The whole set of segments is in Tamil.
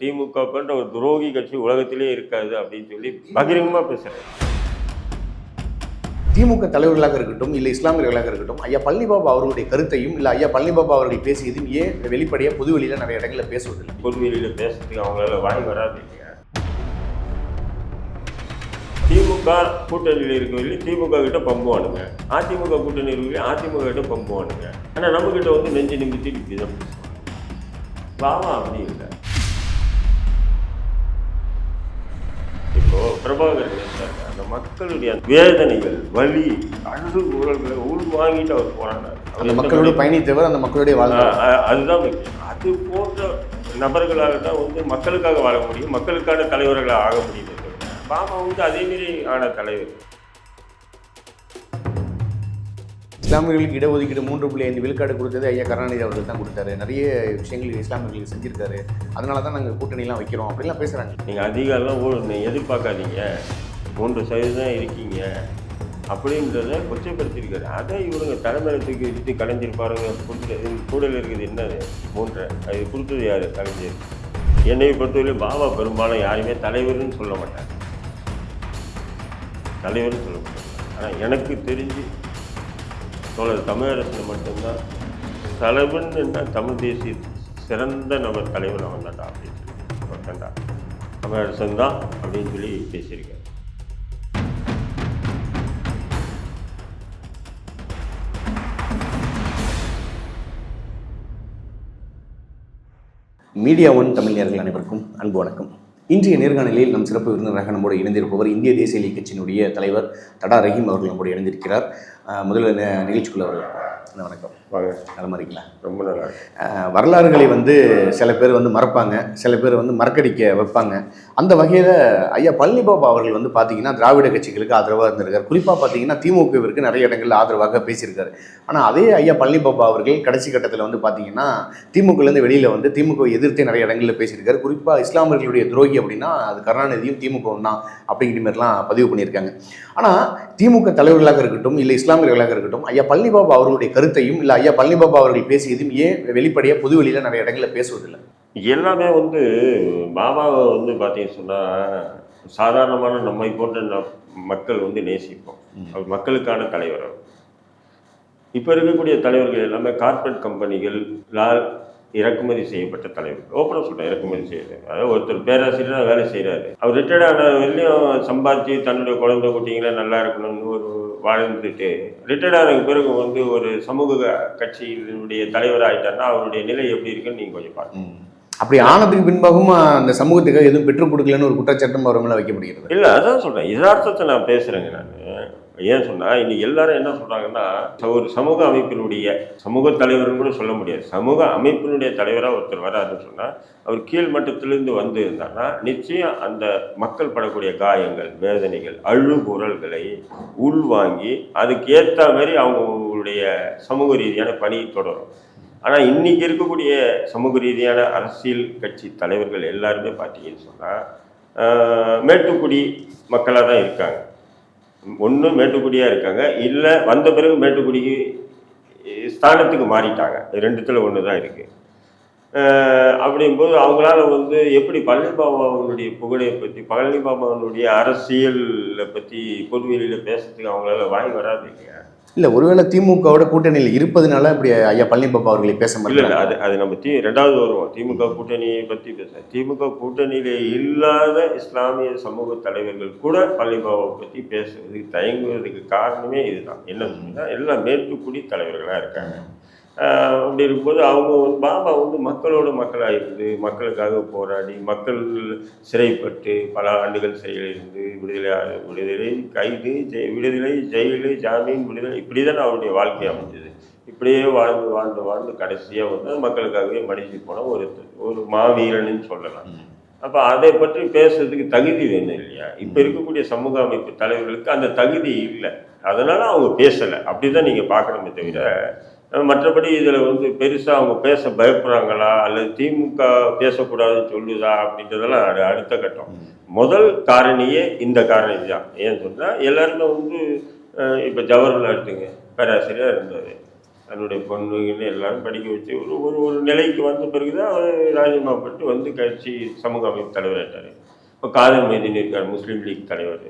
திமுக போன்ற ஒரு துரோகி கட்சி உலகத்திலே இருக்காது அப்படின்னு சொல்லி பகிரங்கமாக பேசுகிறேன் திமுக தலைவர்களாக இருக்கட்டும் இல்லை இஸ்லாமியர்களாக இருக்கட்டும் ஐயா பழனிபாபா அவர்களுடைய கருத்தையும் இல்லை ஐயா பழனிபாபா அவர்கள் பேசியதும் ஏன் வெளிப்படையாக பொது வெளியில நிறைய இடங்களில் பேசுவதில்லை? பொதுவெளியில் பேசுறதுக்கு அவங்களால வாய் வராது இல்லையா? திமுக கூட்டணியில் இருக்கவங்களே திமுக கிட்ட பம்புவானுங்க. அதிமுக கூட்டணி இருக்கவங்களே அதிமுக கிட்ட பம்புவானுங்க. ஆனால் நம்மக்கிட்ட வந்து நெஞ்சு நிமித்தி இப்படி தான் வாவா அப்படி இல்லை. இப்போ இருக்காரு. அந்த மக்களுடைய வேதனைகள் வலி ஊழல்களை உள் வாங்கிட்டு அவர் போராடினார் அந்த மக்களோடு பயணித்தவர் அந்த மக்களுடைய வாழ்க்கை. அதுதான் முக்கியம். அது போன்ற நபர்களால் தான் வந்து மக்களுக்காக வாழ முடியும். மக்களுக்கான தலைவர்களாக ஆக முடியுது பாபா வந்து அதேமாரி ஆன தலைவர். இஸ்லாமியர்களுக்கு இடஒதுக்கீடு மூன்று புள்ளி ஐந்து விழுக்காடு கொடுத்தது ஐயா கருணாநிதி அவர்கள் தான் கொடுத்தாரு. நிறைய விஷயங்கள் இஸ்லாமியர்களுக்கு செஞ்சிருக்காரு. அதனால தான் நாங்கள் கூட்டணிலாம் வைக்கிறோம் அப்படிலாம் பேசுகிறாங்க நீங்கள் அதிகாரம் எதிர்பார்க்காதீங்க. மூன்று சதவீதம் இருக்கீங்க. அப்படின்றத கொச்சப்படுத்தியிருக்காரு. அதை இவங்க தலைமையத்துக்கு இழுத்து கலைஞ்சிருப்பாருங்க. கொடுத்து கூடல இருக்குது என்னது? மூன்றை. அது கொடுத்தது யார்? கலைஞர். என்னை பொறுத்தவரை பாபா பெரும்பாலும் யாருமே தலைவர்னு சொல்ல மாட்டார். தலைவர்னு சொல்ல மாட்டார். ஆனால் எனக்கு தெரிஞ்சு தோழர் தமிழகத்தில் மட்டும்தான். தலைவன் தமிழ் தேசிய சிறந்த நபர் தலைவன் அவன் அப்படின்னு சொல்லி ஒருத்தன்டா தமிழரசன் தான் அப்படின்னு சொல்லி பேசியிருக்காரு. மீடியா ஒன் தமிழ் நேர்கள் அனைவருக்கும் அன்பு வணக்கம். இன்றைய நேர்காணலில் நம் சிறப்பு விருந்தினராக நம்மோடு இணைந்திருப்பவர் இந்திய தேசிய லீக் கட்சியினுடைய தலைவர் தடா ரஹீம் அவர்கள் நம்மோடு இணைந்திருக்கிறார். முதல்ல நிகழ்ச்சிக்குள்ள அண்ணா, வணக்கம். வாங்க. நலமா இருக்கீங்களா? ரொம்ப நல்லா வரலாறுகளை வந்து சில பேர் வந்து மறப்பாங்க. சில பேர் வந்து மறக்கடிக்க வைப்பாங்க. அந்த வகையில் ஐயா பழனிபாபா அவர்கள் வந்து பார்த்தீங்கன்னா திராவிட கட்சிகளுக்கு ஆதரவாக இருந்திருக்கார். குறிப்பாக பார்த்தீங்கன்னா திமுகவிற்கு நிறைய இடங்களில் ஆதரவாக பேசியிருக்காரு. ஆனால் அதே ஐயா பழனிபாபா அவர்கள் கடைசி கட்டத்தில் வந்து பார்த்தீங்கன்னா திமுகலேருந்து வெளியில் வந்து திமுக எதிர்த்தே நிறைய இடங்களில் பேசியிருக்காரு. குறிப்பாக இஸ்லாமியர்களுடைய துரோகி அப்படின்னா அது கருணாநிதியும் திமுகவும் தான் அப்படிங்கிற மாதிரிலாம் பதிவு பண்ணியிருக்காங்க. ஆனால் திமுக தலைவர்களாக இருக்கட்டும் இல்லை இஸ்லாமியர்களாக இருக்கட்டும் ஐயா பழனிபாபா அவர்களுடைய கருத்தையும் இல்லை ஐயா பழனிபாபா அவர்கள் பேசியதும் ஏன் வெளிப்படையாக பொது வெளியில் நிறைய இடங்களில் பேசுவதில்லை? எல்லாமே வந்து பாபாவை வந்து பார்த்தீங்கன்னு சொன்னால் சாதாரணமான நம்மை போன்ற மக்கள் வந்து நேசிப்போம். அவர் மக்களுக்கான தலைவர் அவர். இப்போ இருக்கக்கூடிய தலைவர்கள் எல்லாமே கார்ப்பரேட் கம்பெனிகளால் இறக்குமதி செய்யப்பட்ட தலைவர்கள். ஓப்பனாக சொல்கிறேன் இறக்குமதி செய்யறது. அதாவது ஒருத்தர் பேராசிரியராக வேலை செய்கிறாரு அவர் ரிட்டையர்ட் ஆன வரையிலையும் சம்பாதிச்சு தன்னுடைய குழந்தை குட்டிங்களை நல்லா இருக்கணும்னு ஒரு வாழ்ந்துட்டு ரிட்டையர்ட் ஆனதுக்கு பிறகு வந்து ஒரு சமூக கட்சியினுடைய தலைவர் ஆகிட்டாருன்னா அவருடைய நிலை எப்படி இருக்குன்னு நீங்கள் கொஞ்சம் பாருங்க. அப்படி ஆனதுக்கு பின்பாகவும் அந்த சமூகத்துக்காக எதுவும் பெற்றுக் கொடுக்கலன்னு ஒரு குற்றச்சட்டம் அவர் மேலே வைக்கப்படுகிறது. இல்லை அதான் சொல்கிறேன் யதார்த்தத்தை நான் பேசுகிறேங்க நான். ஏன் சொன்னால் இன்னைக்கு எல்லாரும் என்ன சொல்கிறாங்கன்னா ஒரு சமூக அமைப்பினுடைய சமூக தலைவர்னு கூட சொல்ல முடியாது. சமூக அமைப்பினுடைய தலைவராக ஒருத்தர் வராதுன்னு சொன்னால் அவர் கீழ் மட்டத்திலிருந்து வந்து இருந்தாங்கன்னா நிச்சயம் அந்த மக்கள் படக்கூடிய காயங்கள் வேதனைகள் அழுகுரல்களை உள்வாங்கி அதுக்கு ஏற்ற மாதிரி அவங்களுடைய சமூக ரீதியான பணி தொடரும். ஆனால் இன்றைக்கி இருக்கக்கூடிய சமூக ரீதியான அரசியல் கட்சி தலைவர்கள் எல்லாருமே பார்த்தீங்கன்னு சொன்னால் மேட்டுக்குடி மக்களாக தான் இருக்காங்க. ஒன்று மேட்டுக்குடியாக இருக்காங்க. இல்லை வந்த பிறகு மேட்டுக்குடிக்கு ஸ்தானத்துக்கு மாறிட்டாங்க. ரெண்டுத்தில் ஒன்று தான் இருக்குது அப்படிங்கும்போது அவங்களால வந்து எப்படி பழனிபாபாவனுடைய புகழை பற்றி பழனிபாபாவனுடைய அரசியலை பற்றி பொதுவெளியில் பேசுறதுக்கு அவங்களால வாய் வராது இல்லையா? இல்லை ஒருவேளை திமுகவோட கூட்டணியில் இருப்பதனால இப்படி ஐயா பழனிபாபா அவர்களை பேச இல்லை மாட்டாங்க அது அது நம்ம தி ரெண்டாவது வருவோம். திமுக கூட்டணியை பற்றி பேச. திமுக கூட்டணியிலே இல்லாத இஸ்லாமிய சமூக தலைவர்கள் கூட பள்ளிபாவை பற்றி பேசுவதுக்கு தயங்குவதற்கு காரணமே இதுதான். என்ன சொன்னா எல்லாம் மேட்டுக்குடி தலைவர்களாக இருக்காங்க. அப்படி இருக்கும்போது அவங்க பாபா வந்து மக்களோட மக்களாக இருந்து மக்களுக்காக போராடி மக்கள் சிறைப்பட்டு பல ஆண்டுகள் சிறையில் இருந்து விடுதலை விடுதலை கைது ஜெய் விடுதலை ஜெயிலு ஜாமீன் விடுதலை இப்படி தான் அவருடைய வாழ்க்கை அமைஞ்சது. இப்படியே வாழ்ந்து வாழ்ந்து வாழ்ந்து கடைசியாக வந்து மக்களுக்காகவே மடிச்சு போன ஒரு ஒரு மாவீரன்னு சொல்லலாம். அப்போ அதை பற்றி பேசுறதுக்கு தகுதி வேணும் இல்லையா? இப்போ இருக்கக்கூடிய சமூக அமைப்பு தலைவர்களுக்கு அந்த தகுதி இல்லை. அதனால அவங்க பேசலை. அப்படி தான் நீங்கள் பார்க்கணுமே தவிர மற்றபடி இதில் வந்து பெருசாக அவங்க பேச பயப்படுறாங்களா? அல்லது திமுக பேசக்கூடாதுன்னு சொல்லுதா? அப்படின்றதெல்லாம் அது அடுத்த கட்டம். முதல் காரணியே இந்த காரணி தான். ஏன்னு சொன்னால் எல்லாருமே வந்து இப்போ ஜவஹர்லால் எடுத்துங்க பேராசிரியர் இருந்தார். தன்னுடைய பொண்ணுன்னு எல்லாரும் படிக்க வச்சு ஒரு ஒரு ஒரு நிலைக்கு வந்த பிறகு தான் அவர் ராஜினாமா பண்ணிட்டு வந்து கட்சி சமூக அமைப்பு தலைவராயிட்டார் இப்போ காதர் மைதீன் இருக்கார் முஸ்லீம் லீக் தலைவர்.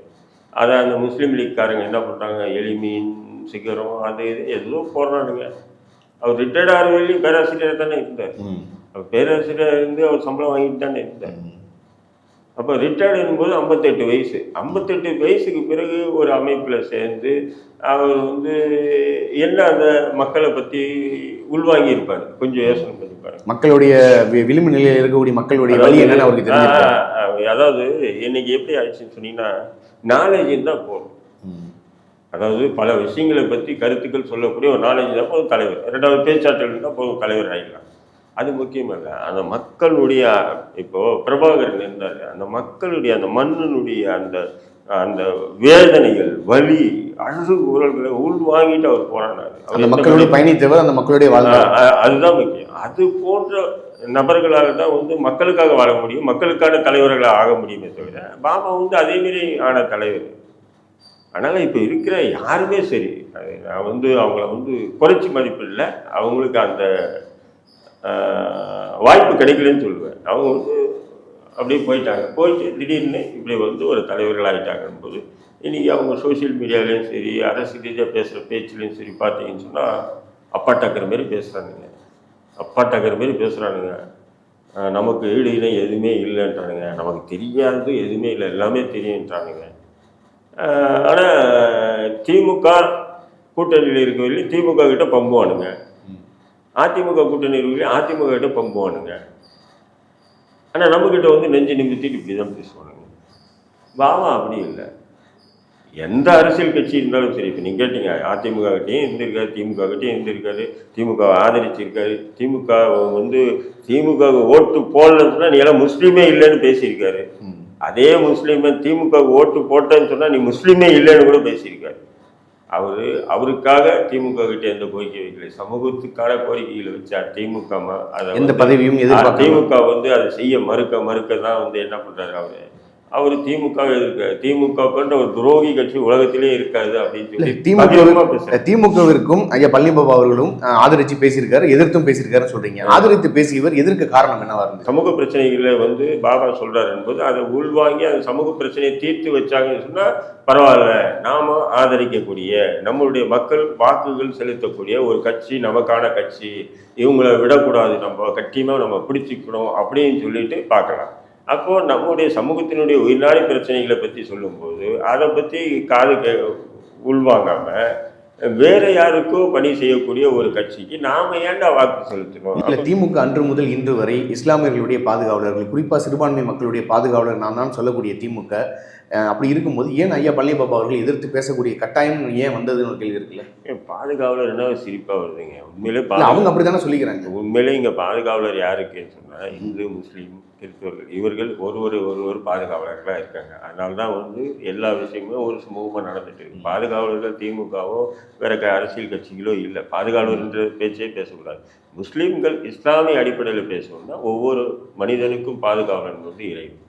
அதை அந்த முஸ்லீம் லீக்காரங்க என்ன பண்ணுறாங்க எளிமீன் சிகரம் அது இது ஏதோ போடுறானுங்க. அவர் ரிட்டையர்ட் ஆகிற வரையும் பேராசிரியர் தானே இருந்தார். அவர் பேராசிரியர் இருந்து அவர் சம்பளம் வாங்கிட்டு தானே இருந்தார் அப்போ ரிட்டையர்ட் இருக்கும்போது ஐம்பத்தெட்டு வயசு ஐம்பத்தெட்டு வயசுக்கு பிறகு ஒரு அமைப்பில் சேர்ந்து அவர் வந்து என்ன அந்த மக்களை பற்றி உள்வாங்கி இருப்பார் கொஞ்சம் யோசனை பண்ணி பாருங்க மக்களுடைய விளிம்பு நிலையில் இருக்கக்கூடிய மக்களுடைய வழி என்னன்னு அவருக்கு அதாவது இன்னைக்கு எப்படி ஆயிடுச்சுன்னு சொன்னீங்கன்னா நாலேஜ் தான் போதும் ம். அதாவது பல விஷயங்களை பற்றி கருத்துக்கள் சொல்லக்கூடிய ஒரு நாலேஜ் தான் போதும் தலைவர். ரெண்டாவது பேச்சாற்றல் இருந்தால் போதும் தலைவர் ஆகிடலாம் அது முக்கியமல்ல. அந்த மக்களுடைய இப்போ பிரபாகரன் இருந்தார். அந்த மக்களுடைய அந்த மண்ணினுடைய அந்த அந்த வேதனைகள் வலி அழகு உரல்களை உள் வாங்கிட்டு அவர் போராடினார். அந்த மக்களுடைய பயணித்தவர் அந்த மக்களுடைய அதுதான் முக்கியம். அது போன்ற நபர்களால் தான் வந்து மக்களுக்காக வாழ முடியும். மக்களுக்கான தலைவர்களாக ஆக முடியுமே தவிர பாபா வந்து அதே மாதிரி ஆன தலைவர். அதனால் இப்போ இருக்கிற யாருமே சரி. அது நான் வந்து அவங்கள வந்து குறைச்சி மதிப்பு இல்லை. அவங்களுக்கு அந்த வாய்ப்பு கிடைக்கலன்னு சொல்லுவேன். அவங்க வந்து அப்படியே போயிட்டாங்க. போயிட்டு திடீர்னு இப்படி வந்து ஒரு தலைவர்கள் ஆகிட்டாங்கன்னு போது இன்றைக்கி அவங்க சோஷியல் மீடியாலேயும் சரி அரசு ரீதியாக பேசுகிற பேச்சுலேயும் சரி பார்த்தீங்கன்னு சொன்னால் அப்பா டக்கிற மாரி பேசுகிறானுங்க அப்பா டக்கிற மாரி பேசுகிறானுங்க நமக்கு ஈடு இணை எதுவுமே இல்லைன்றானுங்க. நமக்கு தெரியாது எதுவுமே இல்லை. எல்லாமே தெரியுன்றானுங்க. ஆனால் திமுக கூட்டணியில் இருக்கவில்லை திமுக கிட்ட பம்புவானுங்க. அதிமுக கூட்டணி இருக்கவில்லை அதிமுக கிட்ட பம்புவானுங்க. ஆனால் நம்மக்கிட்ட வந்து நெஞ்சு நிமித்திட்டு இப்படி தான் பேசுவானுங்க. பாவா அப்படி இல்லை. எந்த அரசியல் கட்சி இருந்தாலும் சரி இப்போ நீங்கள் கேட்டீங்க அதிமுக கிட்டேயும் இருந்திருக்காரு திமுக கிட்டேயும் இருந்திருக்காரு திமுக ஆதரிச்சிருக்காரு திமுக வந்து திமுக ஓட்டு போடலன்னு சொன்னால் நீ எல்லாம் முஸ்லீமே இல்லைன்னு பேசியிருக்காரு. ம். அதே முஸ்லீமை திமுக ஓட்டு போட்டேன்னு சொன்னால் நீ முஸ்லீமே இல்லைன்னு கூட பேசியிருக்காரு. அவர் அவருக்காக திமுக கிட்ட எந்த கோரிக்கை வைக்கல. சமூகத்துக்கான கோரிக்கைகளை வச்சா திமுக அதை எந்த பதவியும் திமுக வந்து அதை செய்ய மறுக்க மறுக்க தான் வந்து என்ன பண்றாரு அவரு? அவர் திமுக இருக்க திமுக கொண்ட ஒரு துரோகி கட்சி உலகத்திலே இருக்காது அப்படின்னு சொல்லி திமுக. திமுகவிற்கும் ஐயா பழனிபாபா அவர்களும் ஆதரிச்சு பேசியிருக்காரு எதிர்த்தும் பேசியிருக்காருன்னு சொல்றீங்க. ஆதரித்து பேசியவர் எதிர்க்க காரணம் என்னவா இருந்தது? சமூக பிரச்சனைகளை வந்து பாபா சொல்றாரு என்பது அதை உள்வாங்கி அந்த சமூக பிரச்சனையை தீர்த்து வச்சாங்கன்னு சொன்னா பரவாயில்ல நாம ஆதரிக்கக்கூடிய நம்மளுடைய மக்கள் வாக்குகள் செலுத்தக்கூடிய ஒரு கட்சி நமக்கான கட்சி இவங்களை விடக்கூடாது நம்ம கட்டியமா நம்ம பிடிச்சிக்கணும் அப்படின்னு சொல்லிட்டு பார்க்கலாம். அப்போ நம்முடைய சமூகத்தினுடைய உயிர்நாடி பிரச்சனைகளை பற்றி சொல்லும்போது அதை பற்றி காது கே உள்வாங்காம வேற யாருக்கோ பணி செய்யக்கூடிய ஒரு கட்சிக்கு நாம ஏன்டா வாக்கு செலுத்தணும் இல்ல திமுக அன்று முதல் இன்று வரை இஸ்லாமியர்களுடைய பாதுகாவலர்கள் குறிப்பா சிறுபான்மை மக்களுடைய பாதுகாவலர் நான் தான் சொல்லக்கூடிய திமுக அப்படி இருக்கும்போது ஏன் ஐயா பழனிபாபா அவர்கள் எதிர்த்து பேசக்கூடிய கட்டாயம் ஏன் வந்ததுன்னு ஒரு கேள்வி இருக்குல்ல? ஏன் பாதுகாவலர் என்ன சிரிப்பா வருதுங்க. உண்மையிலே அவங்க அப்படித்தானே சொல்லிக்கிறாங்க. உண்மையிலே இங்க பாதுகாவலர் யாருக்குன்னு சொன்னா இந்து முஸ்லீம் கிறிஸ்தவர்கள் இவர்கள் ஒருவர் ஒருவர் பாதுகாவலர்களாக இருக்காங்க. அதனால தான் வந்து எல்லா விஷயமுமே ஒரு சுமூகமாக நடந்துட்டு இருக்கு. பாதுகாவலர்கள் திமுகவோ வேற க- அரசியல் கட்சிகளோ இல்லை. பாதுகாவலர்ன்ற பேச்சே பேசக்கூடாது. முஸ்லீம்கள் இஸ்லாமிய அடிப்படையில் பேசணும்னா ஒவ்வொரு மனிதனுக்கும் பாதுகாவலன் வந்து இறைவன்.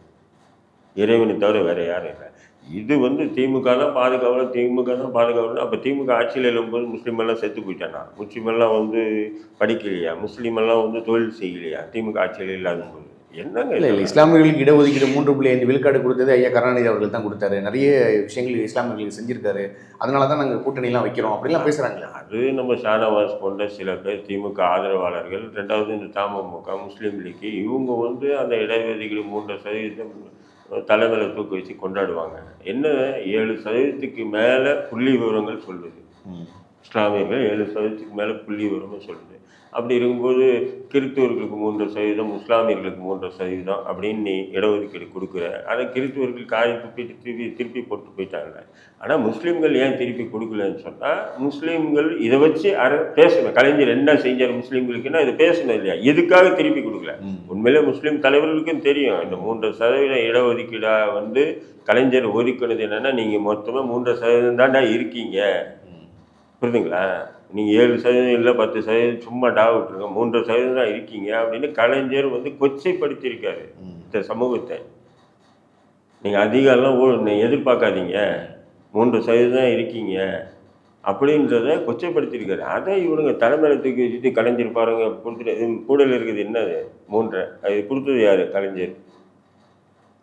இறைவனை தவிர வேற யாரும் இல்லை. இது வந்து திமுக தான் பாதுகாவலர் திமுக தான் பாதுகாவலர் அப்போ திமுக ஆட்சியில் எழும்போது முஸ்லீம் எல்லாம் செத்து போயிட்டானா? முஸ்லீம் எல்லாம் வந்து படிக்கலையா? முஸ்லீம் எல்லாம் வந்து தொழில் செய்யலையா? திமுக ஆட்சியில் இல்லாத போது என்னங்க இல்ல இல்ல? இஸ்லாமியர்களுக்கு இடஒதுக்கீடு மூன்று புள்ளி ஐந்து விழுக்காடு கொடுத்தது ஐயா கருணாநிதி அவர்கள் தான் கொடுத்தாரு. நிறைய விஷயங்கள் இஸ்லாமியர்களுக்கு செஞ்சிருக்காரு. அதனால தான் நாங்க கூட்டணி எல்லாம் வைக்கிறோம். அப்படிலாம் பேசுறாங்களே. அது நம்ம ஷானவாஸ் போன்ற சில பேர் திமுக ஆதரவாளர்கள் ரெண்டாவது இந்த தமுக முஸ்லீம் லீக் இவங்க வந்து அந்த இடஒதுக்கீடு மூன்று சதவீதம் தலைமையில தூக்கி வச்சு கொண்டாடுவாங்க. என்ன? ஏழு சதவீதத்துக்கு மேலே புள்ளி விவரங்கள் சொல்லுது இஸ்லாமியர்கள் ஏழு சதவீதத்துக்கு மேலே புள்ளி விவரமும் சொல்லுது. அப்படி இருக்கும்போது கிறிஸ்துவர்களுக்கு மூன்று சதவீதம் இஸ்லாமியர்களுக்கு மூன்று சதவீதம் அப்படின்னு நீ இடஒதுக்கீடு கொடுக்குற. அதை கிறிஸ்துவர்கள் காரி துப்பிட்டு திருப்பி திருப்பி போட்டு போயிட்டாங்க. ஆனால் முஸ்லீம்கள் ஏன் திருப்பி கொடுக்கலன்னு சொன்னால் முஸ்லீம்கள் இதை வச்சு அர பேசணும். கலைஞர் என்ன செஞ்சார் முஸ்லீம்களுக்குன்னா இதை பேசணும் இல்லையா? எதுக்காக திருப்பி கொடுக்கல? உண்மையிலே முஸ்லீம் தலைவர்களுக்கும் தெரியும். இந்த மூன்று சதவீதம் இடஒதுக்கீடா வந்து கலைஞர் ஒதுக்கினது என்னன்னா நீங்கள் மொத்தமாக மூன்று சதவீதம் தாண்டா இருக்கீங்க. புரியுதுங்களா? நீங்கள் ஏழு சதவீதம் இல்லை பத்து சதவீதம் சும்மா டா விட்டுருங்க மூன்று சதவீதம் தான் இருக்கீங்க அப்படின்னு கலைஞர் வந்து கொச்சைப்படுத்தியிருக்காரு இந்த சமூகத்தை. நீங்கள் அதிகம்லாம் ஊ நீ எதிர்பார்க்காதீங்க மூன்று சதவீதம் தான் இருக்கீங்க அப்படின்றத கொச்சைப்படுத்தியிருக்காரு. அதை இவனுங்க தலைமையில தூக்கி வச்சுட்டு கலைஞர் பாருங்க கொடுத்துட்டு கூடல இருக்குது என்னது மூன்றரை அது கொடுத்தது யாரு கலைஞர்?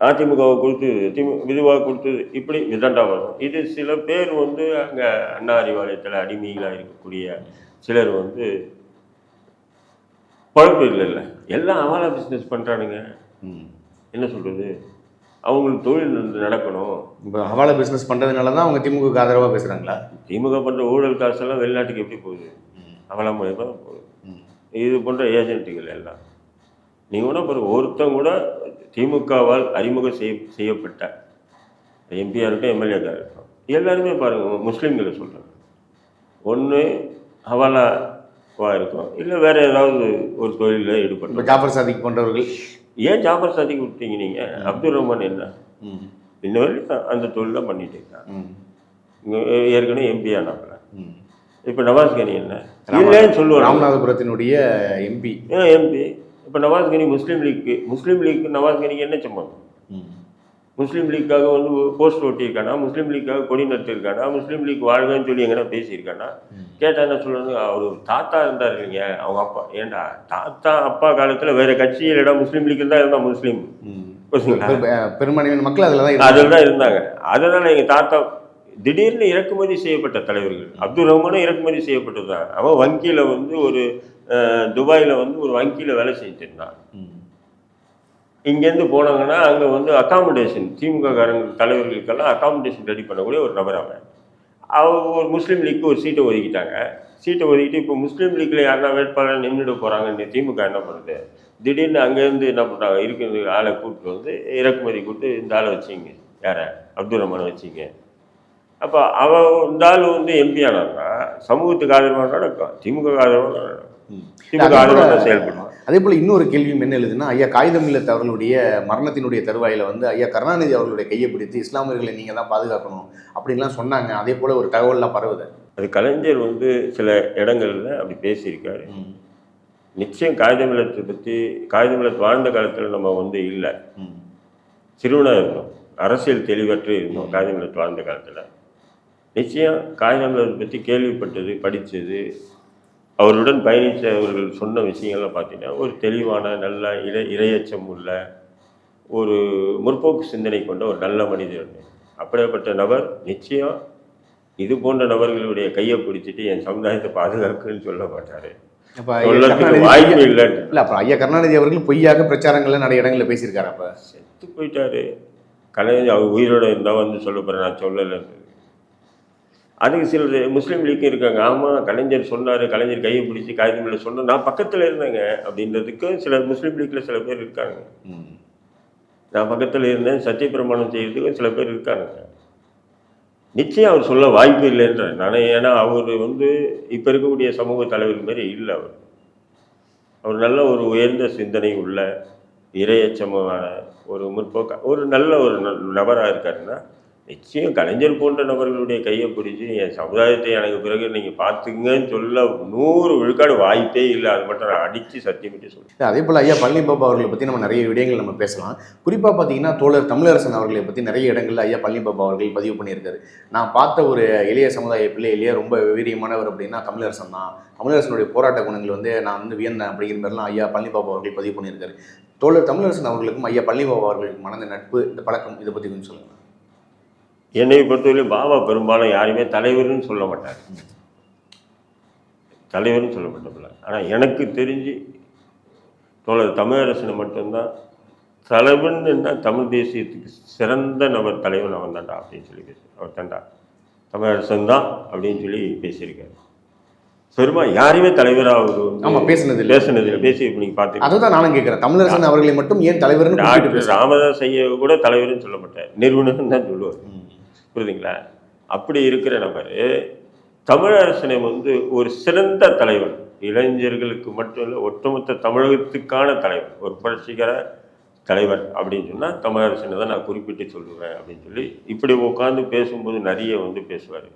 அதிமுகவை கொடுத்தது திமு விதுவாக கொடுத்தது இப்படி விதண்டா வரும். இது சில பேர் வந்து அங்கே அண்ணா அறிவாலயத்தில் அடிமைகளாக இருக்கக்கூடிய சிலர் வந்து பழப்பு இல்லைல்ல. எல்லாம் அவளா பிஸ்னஸ் பண்ணுறானுங்க. என்ன சொல்கிறது அவங்களுக்கு தொழில் வந்து நடக்கணும். இப்போ ஹவாலா பிஸ்னஸ் பண்ணுறதுனால தான் அவங்க திமுக ஆதரவாக பேசுகிறாங்களா திமுக பண்ணுற ஊழல் காசெல்லாம் வெளிநாட்டுக்கு எப்படி போகுது? அவளா மூலியமாக போகுது. இது போன்ற ஏஜென்ட்டுகள் எல்லாம். நீங்கள் கூட பாருங்க ஒருத்தன் கூட திமுகவால் அறிமுகம் செய்ய செய்யப்பட்ட எம்பியாக இருக்கட்டும் எம்எல்ஏக்காக இருக்கட்டும் எல்லாருமே பாருங்கள் முஸ்லீம்களை சொல்கிறாங்க ஒன்று ஹவாலாவாக இருக்கும் இல்லை வேற ஏதாவது ஒரு தொழிலில் ஈடுபட்டு ஜாஃபர் சாதிக் போன்றவர்கள். ஏன் ஜாபர் சாதிக்கு விட்டீங்க நீங்கள் அப்துல் ரஹ்மான் என்ன? ம். இன்ன வரைக்கும் அந்த தொழில் பண்ணிட்டு இருக்கான் ம். இங்க ஏற்கனவே எம்பி ஆனாப்புல. இப்போ நவாஸ் கனி என்ன? இல்லைன்னு சொல்லுவாங்க. ராமநாதபுரத்தினுடைய எம்பி. எம்பி? இப்போ நவாஸ் கனி முஸ்லீம் லீக்கு முஸ்லீம் லீக்கு நவாஸ் கனிக்கு என்ன சம்பந்தம்? முஸ்லீம் லீக்காக வந்து போஸ்ட் ஒட்டியிருக்கானா? முஸ்லீம் லீக்காக கொடி நட்டிருக்கானா முஸ்லீம் லீக் வாழ்கன்னு சொல்லி எங்கன்னா பேசியிருக்கானா? கேட்டால் என்ன சொல்லுறது அவர் தாத்தா இருந்தார் இல்லைங்க அவங்க அப்பா. ஏன்டா தாத்தா அப்பா காலத்தில் வேற கட்சியில் இடம் முஸ்லீம் லீக்கில் தான் இருந்தால் முஸ்லீம். பெரும்பான்மையான மக்கள் அதில் தான். அதில் தான் இருந்தாங்க. அதனால எங்கள் தாத்தா திடீர்னு இறக்குமதி செய்யப்பட்ட தலைவர்கள். அப்துல் ரஹ்மானும் இறக்குமதி செய்யப்பட்டது? தான் அவன் வங்கியில் வந்து ஒரு துபாயில் வந்து ஒரு வங்கியில் வேலை செஞ்சுட்டு இருந்தான் இங்கேருந்து போனாங்கன்னா அங்கே வந்து அகாமடேஷன் திமுககாரங்க தலைவர்களுக்கெல்லாம் அகாமடேஷன் ரெடி பண்ணக்கூடிய ஒரு நபர் அவன். அவன் ஒரு முஸ்லீம் லீக்கு ஒரு சீட்டை ஒதுக்கிட்டாங்க. சீட்டை ஒதுக்கிட்டு இப்போ முஸ்லீம் லீக்கில் யாருன்னா வேட்பாளர் நின்றுட போகிறாங்கன்னு திமுக என்ன பண்ணுது? திடீர்னு அங்கேருந்து என்ன பண்ணுறாங்க இருக்கிற ஆளை கூப்பிட்டு வந்து இறக்குமதி கூப்பிட்டு இந்த ஆளை வச்சிங்க. யாரை? அப்துல் ரஹ்மானை வச்சிங்க. அப்போ அவன் இந்த ஆள் வந்து எம்பி ஆனான்னா சமூகத்துக்கு ஆதரவாக நடக்கும். திமுக ஆதரவாக நடக்கும். திமுக ஆதரவாக செயல்படும் அதே போல் இன்னொரு கேள்வியும் என்ன எழுதுன்னா ஐயா காகிதம் இல்லத் அவர்களுடைய மரணத்தினுடைய தருவாயில வந்து ஐயா கருணாநிதி அவர்களுடைய கையை பிடித்து இஸ்லாமியர்களை நீங்கள் தான் பாதுகாக்கணும் அப்படின்லாம் சொன்னாங்க. அதே போல் ஒரு தகவல்லாம் பரவுது. அது கலைஞர் வந்து சில இடங்கள்ல அப்படி பேசியிருக்காரு. நிச்சயம் காகிதமில்லத்தை பற்றி காகிதமில்லத்து வாழ்ந்த காலத்தில் நம்ம வந்து இல்லை. சிறுவனாக இருந்தோம். அரசியல் தெளிவற்று இருந்தோம் காகிதமில்லத்து வாழ்ந்த காலத்தில். நிச்சயம் காகிதமில்லத்தை பற்றி கேள்விப்பட்டது படித்தது அவருடன் பயணித்தவர்கள் சொன்ன விஷயங்கள்லாம் பார்த்தீங்கன்னா ஒரு தெளிவான நல்ல இறை இரையச்சம் உள்ள ஒரு முற்போக்கு சிந்தனை கொண்ட ஒரு நல்ல மனிதர். அப்படிப்பட்ட நபர் நிச்சயம் இது போன்ற நபர்களுடைய கையை பிடிச்சிட்டு என் சமுதாயத்தை பாதுகாக்குன்னு சொல்ல மாட்டாரு. வாய்ப்பு இல்லை இல்லை ஐயா கருணாநிதி அவர்கள் பொய்யாக பிரச்சாரங்கள்ல நிறைய இடங்களில் பேசியிருக்காரு அப்போ. செத்து போயிட்டாரு. கலைஞர் அவர் உயிரோட இருந்தால் வந்து சொல்ல போகிறேன் நான் சொல்லலைன்றது அதுக்கு சில முஸ்லீம் லீக்கும் இருக்காங்க. ஆமாம் கலைஞர் சொன்னார் கலைஞர் கையை பிடிச்சி காகிதமில் சொன்ன நான் பக்கத்தில் இருந்தேங்க அப்படின்றதுக்கு சில முஸ்லீம் லீக்கில் சில பேர் இருக்காங்க. நான் பக்கத்தில் இருந்தேன் சத்தியப்பிரமாணம் செய்யறதுக்கும் சில பேர் இருக்காங்க. நிச்சயம் அவர் சொல்ல வாய்ப்பு இல்லைன்ற நான் ஏன்னா அவர் வந்து இப்போ இருக்கக்கூடிய சமூக தலைவர் மாதிரி இல்லை அவர். அவர் நல்ல ஒரு உயர்ந்த சிந்தனை உள்ள இரையச்சமான ஒரு முற்போக்க ஒரு நல்ல ஒரு நபராக இருக்காருன்னா நிச்சயம் கலைஞர் போன்ற நபர்களுடைய கையை பிடிச்சி என் சமுதாயத்தை எனக்கு பிறகு நீங்கள் பார்த்துங்கன்னு சொல்ல நூறு விழுக்காடு வாய்ப்பே இல்லை. அது மட்டும் நான் அடித்து சத்தியமிட்டு சொல்லுவேன் அதே போல் ஐயா பழனி பாபா அவர்களை பற்றி நம்ம நிறைய விடயங்கள் நம்ம பேசலாம். குறிப்பாக பார்த்தீங்கன்னா தோழர் தமிழரசன் அவர்களை பற்றி நிறைய இடங்களில் ஐயா பழனி பாபா அவர்கள் பதிவு பண்ணியிருக்காரு. நான் பார்த்த ஒரு இளைய சமுதாய பிள்ளையிலேயே ரொம்ப வீரியமானவர் அப்படின்னா தமிழரசன் தான். தமிழரசனுடைய போராட்ட குணங்கள் வந்து நான் வந்து வியந்தேன் அப்படிங்கிற மாதிரிலாம் ஐயா பழனி பாபா அவர்கள் பதிவு பண்ணியிருக்காரு. தோழர் தமிழரசன் அவர்களுக்கும் ஐயா பழனி பாபா மனந்த நட்பு இந்த பழக்கம் இதை பற்றி கொஞ்சம் சொல்லுங்கள் என்னை பொறுத்தவரை பாபா பெரும்பாலும் யாரையுமே தலைவர்னு சொல்ல மாட்டார். தலைவர்னு சொல்ல மாட்டோம்ல ஆனால் எனக்கு தெரிஞ்சு தோழர் தமிழரசனை மட்டும்தான் தலைவன்னா தமிழ் தேசியத்துக்கு சிறந்த நபர் தலைவன் அவன் தான்டா அப்படின்னு சொல்லி பேசு அவர் தான்டா. தமிழரசன் தான் அப்படின்னு சொல்லி பேசியிருக்காரு. பெருமா யாரையுமே தலைவராக ஆமா, பேசுனது. பேசுனது பேசி நீங்கள் பார்த்து அதை தான் நானும் கேட்குறேன் தமிழரசன் அவர்களை மட்டும் ஏன் தலைவர்னு? ராமதாஸ் ஐயா கூட தலைவர்னு சொல்ல மாட்டார். நிறுவனம் தான் சொல்லுவார். புரியுதுங்களா? அப்படி இருக்கிற நபர் தமிழரசனை வந்து ஒரு சிறந்த தலைவன் இளைஞர்களுக்கு மட்டும் இல்லை ஒட்டுமொத்த தமிழகத்துக்கான தலைவன் ஒரு புரட்சிகர தலைவர் அப்படின்னு சொன்னால் தமிழரசனை தான் நான் குறிப்பிட்டு சொல்லுவேன் அப்படின்னு சொல்லி இப்படி உட்காந்து பேசும்போது நிறைய வந்து பேசுவார்.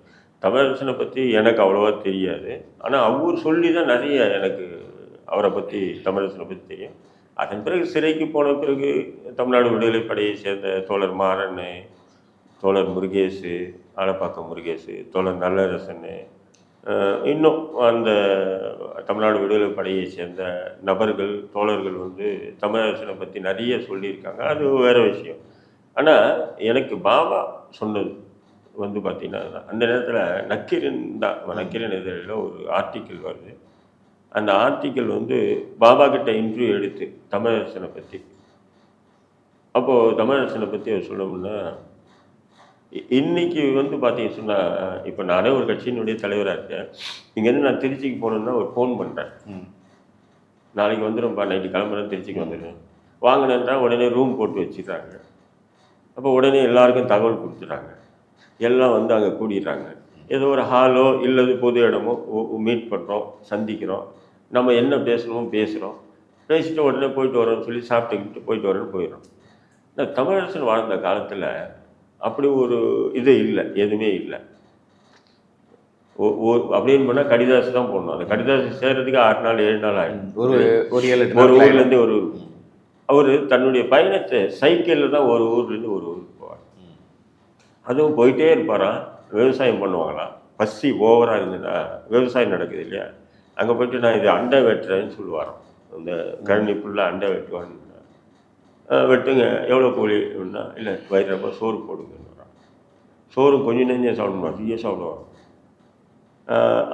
தமிழரசனை பற்றி எனக்கு அவ்வளோவா தெரியாது. ஆனால் அவர் சொல்லி தான் நிறைய எனக்கு அவரை பற்றி தமிழரசனை பற்றி தெரியும். அதன் பிறகு சிறைக்கு போன பிறகு தமிழ்நாடு விடுதலை படையை சேர்ந்த தோழர் மாறன் தோழர் முருகேசு ஆலப்பாக்கம் முருகேசு தோழர் நல்லரசன் அஹ், இன்னும் அந்த தமிழ்நாடு விடுதலை படையை சேர்ந்த நபர்கள் தோழர்கள் வந்து தமிழரசனை பற்றி நிறைய சொல்லியிருக்காங்க. அது வேற விஷயம். ஆனால் எனக்கு பாபா சொன்னது வந்து பார்த்தீங்கன்னா அந்த நேரத்தில் நக்கீரன் தான். நக்கீரன் இதழில் ஒரு ஆர்டிக்கிள் வருது. அந்த ஆர்டிக்கிள் வந்து பாபா கிட்ட இன்டர்வியூ எடுத்து தமிழரசனை பற்றி அப்போது தமிழரசனை பற்றி அவர் சொல்லணும்னா இ- இன்னைக்கு வந்து பார்த்தீங்க சொன்னால் இப்போ நானே ஒரு கட்சியினுடைய தலைவராக இருக்கேன். இங்கேருந்து நான் திருச்சிக்கு போகணுன்னா ஒரு ஃபோன் பண்ணுறேன். நாளைக்கு வந்துடும்ப்பா நைட்டு கிளம்புறேன் திருச்சிக்கு வந்துடுறேன் வாங்கினேன்றா உடனே ரூம் போட்டு வச்சுட்டாங்க அப்போ உடனே எல்லாருக்கும் தகவல் கொடுத்துட்டாங்க எல்லாம் வந்து அங்கே கூடிடுறாங்க. ஏதோ ஒரு ஹாலோ இல்லது பொது இடமோ மீட் பண்ணுறோம் சந்திக்கிறோம். நம்ம என்ன பேசணுமோ பேசுகிறோம் பேசிட்டு உடனே போயிட்டு வரோம்னு சொல்லி சாப்பிட்டுக்கிட்டு போயிட்டு வரோன்னு போயிடுறோம். இந்த தமிழரசன் வாழ்ந்த காலத்தில் அப்படி ஒரு இது இல்லை எதுவுமே இல்லை. ஒ- ஒ- அப்படின்னு பண்ணால் கடிதாசு தான் போடணும். அந்த கடிதாசு சேர்றதுக்கு ஆறு நாள் ஏழு நாள் ஆகிடும் ஒரு ஒரு ஏழு ஒரு ஊர்லேருந்து ஒரு அவர் தன்னுடைய பயணத்தை சைக்கிளில் தான் ஒரு ஊர்லேருந்து ஒரு ஊருக்கு போவார். அதுவும் போயிட்டே இருப்பாராம் விவசாயம் பண்ணுவாங்களாம் பசி ஓவராக இருந்ததுன்னா விவசாயம் நடக்குது இல்லையா? அங்கே போயிட்டு நான் இது அண்டை வெட்டுறேன்னு சொல்லுவாராம். அந்த கழனி ஃபுல்லாக அண்டை வெட்டுவான்னு "அஹ், வெட்டுங்க. எவ்வளோ கூலி அப்படின்னா இல்லை வயிறப்ப சோறு போடுங்கன்றான் சோறு கொஞ்சம் நெஞ்சம் சாப்பிடணும் நிறைய சாப்பிடுவாங்க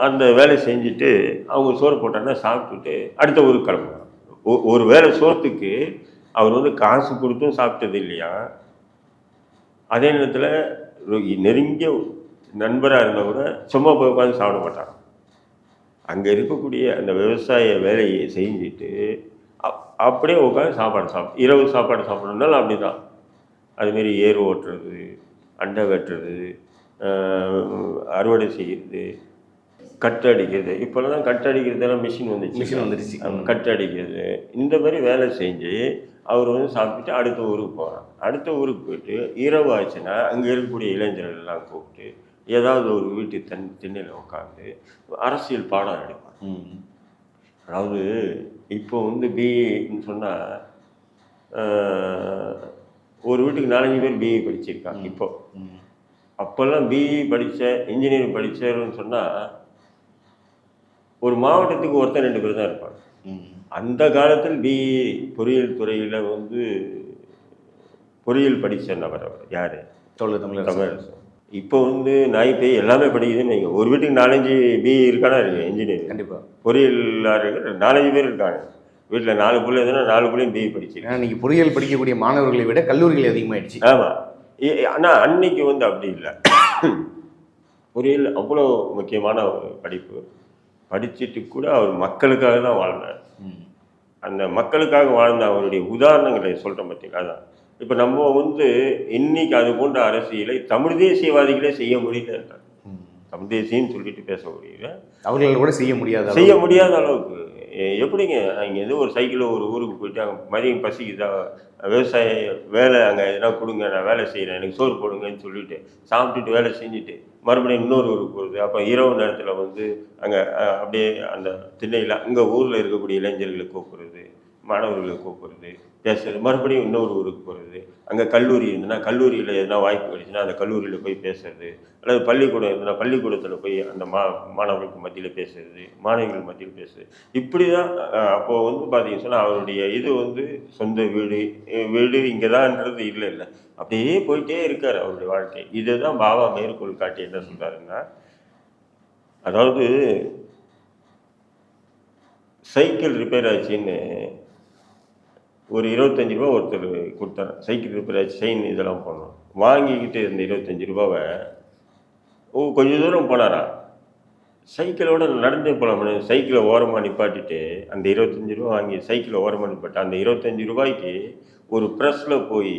அந்த வேலை செஞ்சுட்டு அவங்க சோறு போட்டாங்கன்னா சாப்பிட்டுட்டு அடுத்த ஊருக்கு கிளம்புவாங்க ஒ- ஒரு வேளை சோத்துக்கு அவர் வந்து காசு கொடுத்தும் சாப்பிட்டது இல்லையா? அதே நேரத்தில் நெருங்கிய நண்பராக இருந்தால் கூட சும்மா போய் உட்காந்து சாப்பிட மாட்டாங்க அங்கே இருக்கக்கூடிய அந்த விவசாய வேலையை செஞ்சுட்டு அப்படியே உட்காந்து சாப்பாடு சாப்பிடு இரவு சாப்பாடு சாப்பிடணுன்னாலும் அப்படி தான் அதுமாரி ஏர் ஓட்டுறது அண்டை வெட்டுறது அறுவடை செய்கிறது கட்டு அடிக்கிறது. இப்போல்லாம் தான் கட்டு அடிக்கிறதெல்லாம் மிஷின் வந்துச்சு மிஷின் வந்துருச்சு. கட்டு அடிக்கிறது. இந்த மாதிரி வேலை செஞ்சு அவர் வந்து சாப்பிட்டுட்டு அடுத்த ஊருக்கு போகிறார் அடுத்த ஊருக்கு போயிட்டு இரவு ஆச்சுன்னா அங்கே இருக்கக்கூடிய இளைஞர்கள் எல்லாம் கூப்பிட்டு ஏதாவது ஒரு வீட்டு தன் திண்ணையில் உட்காந்து அரசியல் பாடம் எடுப்பார். அதாவது இப்போ வந்து பிஏன்னு சொன்னால் ஒரு வீட்டுக்கு நாலஞ்சு பேர் பிஏ படிச்சிருக்காங்க இப்போ. அப்போல்லாம் பிஇ படித்த இன்ஜினியரிங் படித்தவர்னு சொன்னால் ஒரு மாவட்டத்துக்கு ஒருத்தர் ரெண்டு பேர் தான் இருப்பாங்க. அந்த காலத்தில் பிஇ பொறியியல் துறையில் வந்து பொறியியல் படித்த நபர் அவர் யார்? தோழர் தமிழர் தமிழரசன் இப்போ வந்து நாய் பேய் எல்லாமே படிக்குதுன்னு வைங்க. ஒரு வீட்டுக்கு நாலஞ்சு பிஇ இருக்கானா? இருக்கு இன்ஜினியரிங் கண்டிப்பா. பொறியியலாளர்கள் நாலஞ்சு பேர் இருக்காங்க. வீட்டில் நாலு பிள்ளை எதுனா நாலு பிள்ளையும் பிஇ ஏன்னா இன்னைக்கு பொறியியல் படிக்கக்கூடிய மாணவர்களை விட கல்லூரிகள் அதிகமாயிடுச்சு. ஆமாம் ஆனால் அன்னைக்கு வந்து அப்படி இல்லை. பொறியியல் அவ்வளோ முக்கியமான ஒரு படிப்பு. படிச்சுட்டு கூட அவர் மக்களுக்காக தான் வாழ்ந்தார். அந்த மக்களுக்காக வாழ்ந்த அவருடைய உதாரணங்களை சொல்கிறேன் பார்த்தீங்களா அதான். இப்போ நம்ம வந்து இன்னைக்கு அது போன்ற அரசியலை தமிழ் தேசியவாதிகளே செய்ய முடியல. தமிழ் தேசியம்னு சொல்லிட்டு பேச முடியல. அவர்களால் கூட செய்ய முடியாத செய்ய முடியாத அளவுக்கு. எப்படிங்க? அங்கே ஏதோ ஒரு சைக்கிளில் ஒரு ஊருக்கு போயிட்டு அங்கே மதியம் பசிக்குதா? விவசாய வேலை அங்கே எதனா கொடுங்க நான் வேலை செய்கிறேன் எனக்கு சோறு போடுங்கன்னு சொல்லிட்டு சாப்பிட்டுட்டு வேலை செஞ்சுட்டு மறுபடியும் இன்னொரு ஊருக்கு போகுது அப்போ இரவு நேரத்தில் வந்து அங்கே அப்படியே அந்த திண்ணையில் அங்கே ஊரில் இருக்கக்கூடிய இளைஞர்களை கூப்பிடுறது மாணவர்களை கூப்பிடுறது பேசுறது மறுபடியும் இன்னொரு ஊருக்கு போகிறது அங்கே கல்லூரி இருந்ததுன்னா கல்லூரியில் எதனா வாய்ப்பு கிடைச்சுன்னா அந்த கல்லூரியில் போய் பேசுறது. அல்லது பள்ளிக்கூடம் இருந்ததுன்னா பள்ளிக்கூடத்தில் போய் அந்த மா மாணவர்களுக்கு மத்தியில் பேசுறது மாணவிகள் மத்தியில் பேசுறது. இப்படி தான் அப்போது வந்து பார்த்தீங்கன்னு சொன்னால் அவருடைய இது வந்து சொந்த வீடு வீடு இங்கே தான்ன்றது இல்லை இல்லை. அப்படியே போயிட்டே இருக்கார் அவருடைய வாழ்க்கை. இதை தான் பாபா மேற்கோள் காட்டி என்ன சொல்கிறாருன்னா அதாவது சைக்கிள் ரிப்பேர் ஆச்சுன்னு ஒரு இருபத்தஞ்சி ரூபா ஒருத்தர் கொடுத்தாரு. சைக்கிள் ரிப்பேர் செயின் இதெல்லாம் பண்ணோம் வாங்கிக்கிட்டு இந்த இருபத்தஞ்சி ரூபாவை ஓ கொஞ்சம் தூரம் போனாராம் சைக்கிளோட நடந்தே போகலாமே சைக்கிளை ஓரமாக நிப்பாட்டிட்டு அந்த இருபத்தஞ்சி ரூபா வாங்கி சைக்கிளை ஓரமாக நிப்பாட்டு அந்த இருபத்தஞ்சி ரூபாய்க்கு ஒரு ப்ரெஸ்ஸில் போய்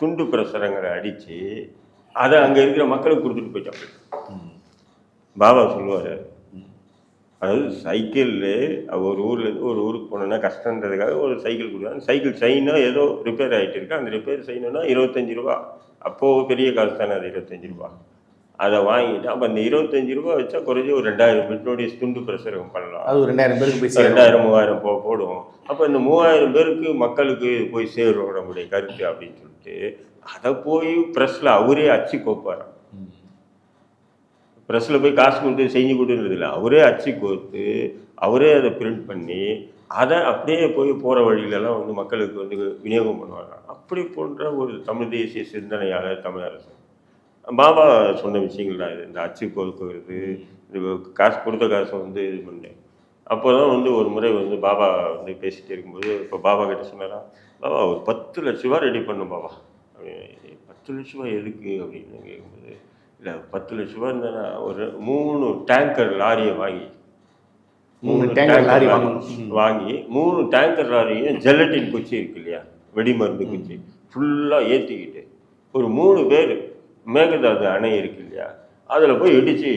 துண்டு பிரசுரங்களை அடித்து அதை அங்கே இருக்கிற மக்களுக்கு கொடுத்துட்டு போயிட்டாங்க ம். பாபா சொல்லுவார் அதாவது சைக்கிளில் ஒரு ஊர்லேருந்து ஒரு ஊருக்கு போனோன்னா கஷ்டன்றதுக்காக ஒரு சைக்கிள் கொடுக்குறாங்க சைக்கிள் செயினோ ஏதோ ரிப்பேர் ஆகிட்டு இருக்கு அந்த ரிப்பேர் செய்யணும்னா இருபத்தஞ்சி ரூபா. அப்போது பெரிய காசு தானே அது இருபத்தஞ்சி ரூபா. அதை வாங்கிட்டு அப்போ அந்த இருபத்தஞ்சு ரூபா வச்சா குறைஞ்சி ஒரு ரெண்டாயிரம் பெட்ரோடைய துண்டு பிரசுரம் பண்ணலாம். அது ரெண்டாயிரம் பேருக்கு போய் ரெண்டாயிரம் மூவாயிரம் போ போடுவோம். அப்போ இந்த மூவாயிரம் பேருக்கு மக்களுக்கு போய் சேரும் நம்முடைய கருத்து அப்படின்னு சொல்லிட்டு அதை போய் ப்ரெஸ்ஸில் அவரே அச்சு கோப்பாராம். ப்ரெஸ்ஸில் போய் காசு கொடுத்து செஞ்சு கொடுன்றது இல்லை. அவரே அச்சு கோர்த்து அவரே அதை பிரிண்ட் பண்ணி அதை அப்படியே போய் போகிற வழியிலலாம் வந்து மக்களுக்கு வந்து விநியோகம் பண்ணுவாங்க. அப்படி போன்ற ஒரு தமிழ் தேசிய சிந்தனையாளர் தமிழரசன் பாபா சொன்ன விஷயங்கள் தான் இது. இந்த அச்சு கோர்க்கிறது இது காசு கொடுத்த காசை வந்து இது பண்ணேன். அப்போ தான் வந்து ஒரு முறை வந்து பாபா வந்து பேசிகிட்டே இருக்கும்போது இப்போ பாபா கிட்ட சொன்னாரா பாபா ஒரு பத்து லட்ச ரூபா ரெடி பண்ணும் பாபா. அப்படின்னு பத்து லட்ச ரூபா எதுக்கு? அப்படின்னு கேட்கும்போது இல்லை பத்து லட்ச ரூபா இருந்தா ஒரு மூணு டேங்கர் லாரியை வாங்கி மூணு டேங்கர் லாரி. வாங்கி மூணு டேங்கர் லாரியும் ஜெலட்டின் குச்சி இருக்கு இல்லையா? வெடிமருந்து குச்சி. ஃபுல்லாக ஏற்றிக்கிட்டு ஒரு மூணு பேர் மேகதாது அணை இருக்கு இல்லையா? அதில் போய் இடித்து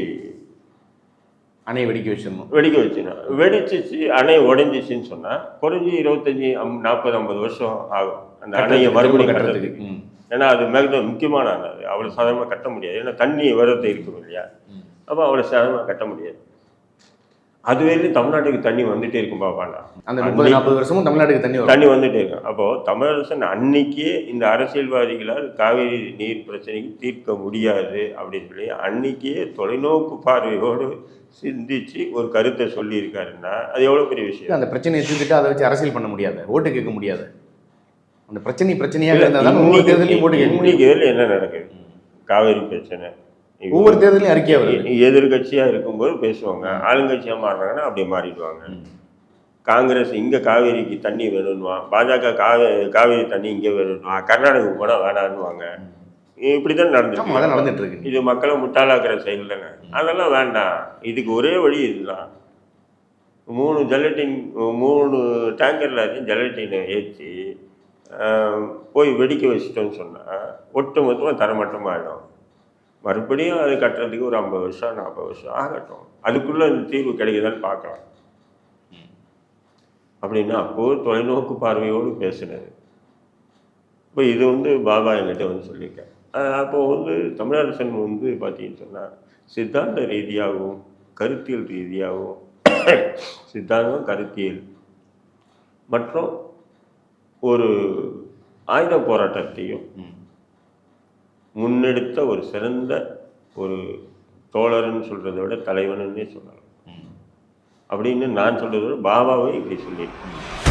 அணையை வெடிக்க வச்சிடணும். வெடிக்க வச்சுனா வெடிச்சிச்சு அணை உடைஞ்சிச்சின்னு சொன்னால் குறைஞ்சி இருபத்தஞ்சி நாற்பது ஐம்பது வருஷம் ஆகும். அந்த அணையை மறுபடியும் கட்டுறதுக்கு. ஏன்னா அது மேகதாது முக்கியமான அணை அது அவ்வளோ சாதாரணமாக கட்ட முடியாது. ஏன்னா தண்ணி வரத்தை இருக்கும் இல்லையா? அப்போ அவ்வளோ சாதாரணமாக கட்ட முடியாது. அதுவரையிலும் தமிழ்நாட்டுக்கு தண்ணி வந்துட்டே இருக்கும் பாப்பாண்டா அந்த முப்பது நாற்பது வருஷமும் தமிழ்நாட்டுக்கு தண்ணி தண்ணி வந்துட்டே இருக்கும். அப்போ தமிழரசன் அன்னைக்கே இந்த அரசியல்வாதிகளால் காவேரி நீர் பிரச்சனைக்கு தீர்க்க முடியாது அப்படின்னு சொல்லி அன்னைக்கே தொலைநோக்கு பார்வையோடு சிந்திச்சு ஒரு கருத்தை சொல்லியிருக்காருன்னா அது எவ்வளோ பெரிய விஷயம்? அந்த பிரச்சனையை தீர்த்துட்டு அதை வச்சு அரசியல் பண்ண முடியாது. ஓட்டு கேட்க முடியாது. அந்த பிரச்சனை பிரச்சனையாக இருந்தால் ஒவ்வொரு தேர்தலையும் முடியும் இன்னைக்கு இதில் என்ன நடக்குது? காவேரி பிரச்சனை. ஒவ்வொரு தேர்தலையும் அறிக்கையாக வருது. எதிர்கட்சியாக இருக்கும்போது பேசுவாங்க. ஆளுங்கட்சியாக மாறினாங்கன்னா அப்படியே மாறிடுவாங்க. காங்கிரஸ் இங்கே காவேரிக்கு தண்ணி வேணும்னுவான் பாஜக காவே காவேரி தண்ணி இங்கே வேணும்னுவான் கர்நாடகாவுக்கு போனால் வேணான்னுவாங்க. இப்படி தான் நடந்துச்சு நடந்துட்டு இருக்கு. இது மக்களை முட்டாளாக்குற செயல் தானே. அதெல்லாம் வேண்டாம். இதுக்கு ஒரே வழி இதுதான். மூணு ஜெலட்டின் மூணு டேங்கர் லாரியும் ஜெலட்டினை ஏற்றி போய் வெடிக்க வச்சிட்டோன்னு சொன்னால் ஒட்டு மொத்தமாக தரமட்டமாகிடும் மறுபடியும் அது கட்டுறதுக்கு ஒரு ஐம்பது வருஷம் நாற்பது வருஷம் ஆகட்டும். அதுக்குள்ளே அந்த தீர்வு கிடைக்குதான்னு பார்க்கலாம். அப்படின்னா அப்போது தொலைநோக்கு பார்வையோடு பேசினது. இப்போ இது வந்து பாபா என்கிட்ட வந்து சொல்லியிருக்கேன். அப்போது வந்து தமிழரசன் வந்து பார்த்தீங்கன்னு சொன்னால் சித்தாந்த ரீதியாகவும் கருத்தியல் ரீதியாகவும் சித்தாந்தம் கருத்தியல் மற்றும் ஒரு ஆயுத போராட்டத்தையும். முன்னெடுத்த ஒரு சிறந்த ஒரு தோழர்னு சொல்கிறத விட தலைவனுன்னே சொல்லலாம். அப்படின்னு நான் சொல்கிறத விட பாபாவை இப்படி சொல்லியிருக்கேன்